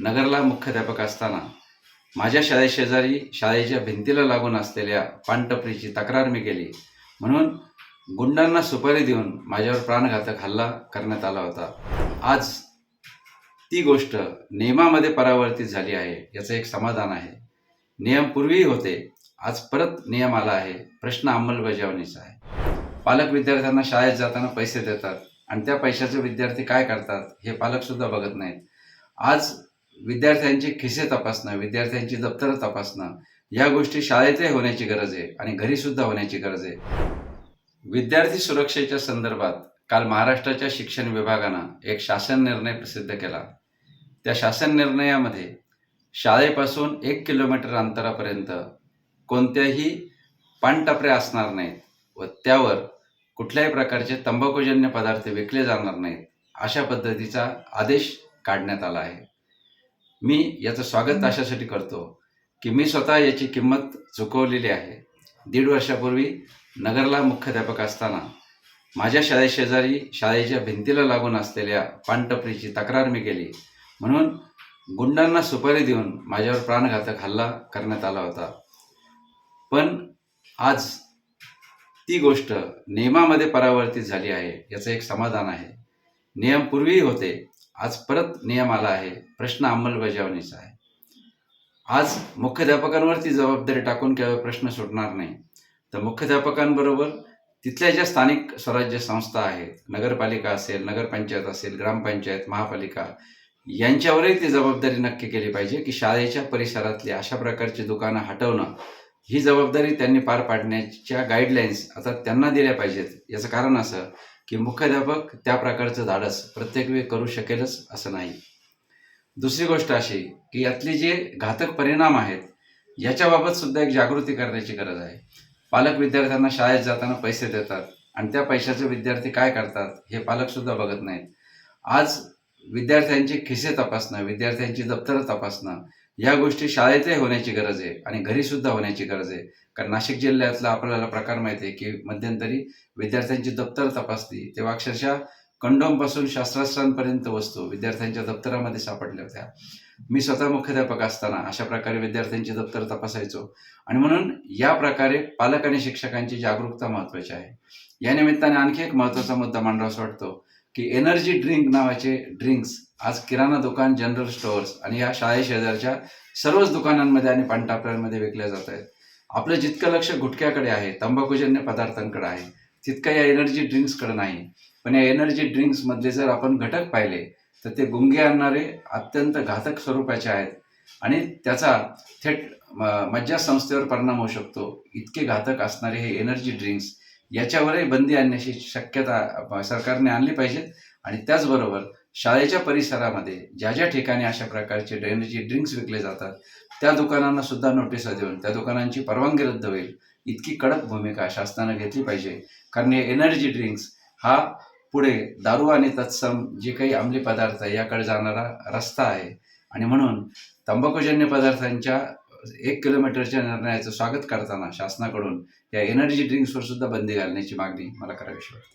नगरला मुख्याध्यापक असताना माझ्या शाळेशेजारी शाळेच्या भिंतीला लागून असलेल्या पानटपरीची तक्रार मी केली. म्हणून गुंडांना सुपारी देऊन माझ्यावर प्राणघातक हल्ला करण्यात आला होता. आज ती गोष्ट नियमामध्ये परावर्तित झाली आहे याचं एक समाधान आहे. नियम पूर्वीही होते आज परत नियम आला आहे. प्रश्न अंमलबजावणीचा आहे. पालक विद्यार्थ्यांना शाळेत जाताना पैसे देतात आणि त्या पैशाचे विद्यार्थी काय करतात हे पालकसुद्धा बघत नाहीत. आज विद्यार्थ्यांचे खिसे तपासणं विद्यार्थ्यांची दप्तरं तपासणं या गोष्टी शाळेतही होण्याची गरज आहे आणि घरी सुद्धा होण्याची गरज आहे. विद्यार्थी सुरक्षेच्या संदर्भात काल महाराष्ट्राच्या शिक्षण विभागानं एक शासन निर्णय प्रसिद्ध केला. त्या शासन निर्णयामध्ये शाळेपासून एक किलोमीटर अंतरापर्यंत कोणत्याही पानटपऱ्या असणार नाहीत व त्यावर कुठल्याही प्रकारचे तंबाखूजन्य पदार्थ विकले जाणार नाहीत अशा पद्धतीचा आदेश काढण्यात आला आहे. मी याचं स्वागत अशासाठी करतो की मी स्वतः याची किंमत चुकवलेली आहे. दीड वर्षापूर्वी नगरला मुख्याध्यापक असताना माझ्या शाळेशेजारी शाळेच्या भिंतीला लागून असलेल्या पानटपरीची तक्रार मी केली. म्हणून गुंडांना सुपारी देऊन माझ्यावर प्राणघातक हल्ला करण्यात आला होता. पण आज ती गोष्ट नियमामध्ये परावर्तित झाली आहे याचं एक समाधान आहे. नियम पूर्वीही होते. आज परत नियम आला आहे. प्रश्न अंमलबजावणीचा आहे. आज मुख्याध्यापकांवरती जबाबदारी टाकून केवळ प्रश्न सुटणार नाही. तर मुख्याध्यापकांबरोबर तिथल्या ज्या स्थानिक स्वराज्य संस्था आहेत नगरपालिका असेल नगरपंचायत असेल ग्रामपंचायत महापालिका यांच्यावरही ती जबाबदारी नक्की केली पाहिजे की शाळेच्या परिसरातली अशा प्रकारची दुकानं हटवणं ही जबाबदारी त्यांनी पार पाडण्याच्या गाईडलाईन्स आता त्यांना दिल्या पाहिजेत. याचं कारण असं की मुख्याध्यापक त्या प्रकारचं धाडस प्रत्येक वेळी करू शकेलच असं नाही. दुसरी गोष्ट अशी की यातले जे घातक परिणाम आहेत याच्याबाबत सुद्धा एक जागृती करण्याची गरज आहे. पालक विद्यार्थ्यांना शाळेत जाताना पैसे देतात आणि त्या पैशाचे विद्यार्थी काय करतात हे पालकसुद्धा बघत नाहीत. आज विद्यार्थ्यांचे खिसे तपासणं विद्यार्थ्यांची दप्तरं तपासणं या गोष्टी शाळेतही होण्याची गरज आहे आणि घरी सुद्धा होण्याची गरज आहे. कारण नाशिक जिल्ह्यातला आपल्याला प्रकार माहिती आहे की मध्यंतरी विद्यार्थ्यांची दप्तर तपासली तेव्हा अक्षरशः कंडोमपासून शास्त्रास्त्रांपर्यंत वस्तू विद्यार्थ्यांच्या दप्तरामध्ये सापडल्या होत्या. मी स्वतः मुख्याध्यापक असताना अशा प्रकारे विद्यार्थ्यांची दप्तर तपासायचो आणि म्हणून या प्रकारे पालक आणि शिक्षकांची जागरूकता महत्त्वाची आहे. या निमित्ताने आणखी एक महत्त्वाचा मुद्दा मांडावासा वाटतो की एनर्जी ड्रिंक नावाचे ड्रिंक्स आज किराणा दुकान जनरल स्टोअर्स आणि या शाळे शेजारच्या सर्वच दुकानांमध्ये आणि पानटापऱ्यांमध्ये विकल्या जात आहेत. आपलं जितकं लक्ष गुटख्याकडे आहे तंबाखूजन्य पदार्थांकडे आहे तितकं या एनर्जी ड्रिंक्सकडे नाही. पण या एनर्जी ड्रिंक्समधले जर आपण घटक पाहिले तर ते गुंगे आणणारे अत्यंत घातक स्वरूपाचे आहेत. आणि त्याचा थेट मज्जा मज्जासंस्थेवर परिणाम होऊ शकतो. इतके घातक असणारे हे एनर्जी ड्रिंक्स याच्यावरही बंदी आणण्याची शक्यता सरकारने आणली पाहिजे आणि त्याचबरोबर शाळेच्या परिसरामध्ये ज्या ज्या ठिकाणी अशा प्रकारचे एनर्जी ड्रिंक्स विकले जातात त्या दुकानांना सुद्धा नोटिसा देऊन त्या दुकानांची परवानगी रद्द होईल. इतकी कडक भूमिका शासनानं घेतली पाहिजे. कारण हे एनर्जी ड्रिंक्स हा पुढे दारू आणि तत्सम जे काही अंमली पदार्थ याकडे जाणारा रस्ता आहे. आणि म्हणून तंबाखूजन्य पदार्थांच्या एक किलोमीटरच्या निर्णयाचं स्वागत करताना शासनाकडून या एनर्जी ड्रिंक्सवर सुद्धा बंदी घालण्याची मागणी मला करावीशी वाटते